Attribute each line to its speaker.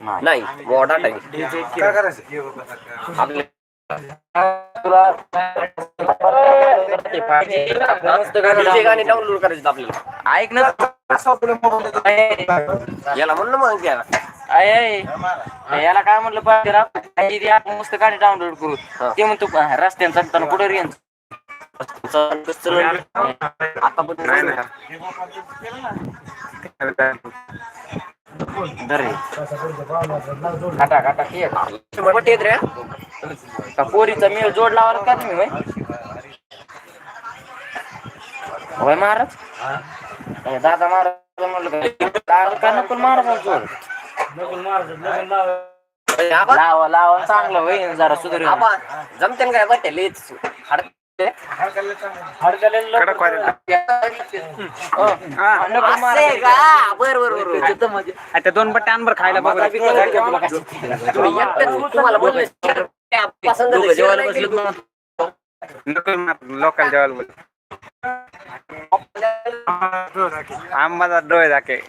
Speaker 1: नाही. मोडा नाही
Speaker 2: काय करायचं?
Speaker 1: आपले डाउनलोड करायचे आपल्याला.
Speaker 3: ऐक ना.
Speaker 1: याला म्हणलं मग त्याला.
Speaker 3: याला काय म्हणलं पाहिजे? आपण मस्त गाडी डाउनलोड करू. ते म्हणतो रस्त्याने चालताना कुठं रेंज
Speaker 1: आता पण
Speaker 3: दरे। काटा काटा ये
Speaker 1: मोठे येत रे.
Speaker 3: का पोरीचा मेळ जोड लावायला का तुम्ही होय? होय महाराज? अय, दादा महाराज म्हणलं का दादा का नकुल महाराज जोड? लावा लावा चांगलं होईल जरा सुधार
Speaker 1: जमते काय वाटेल लेच बर बर बर
Speaker 3: आता दोन बरं खायला. लोकल जेवायला बोल. आंबाचा डोळे दाखे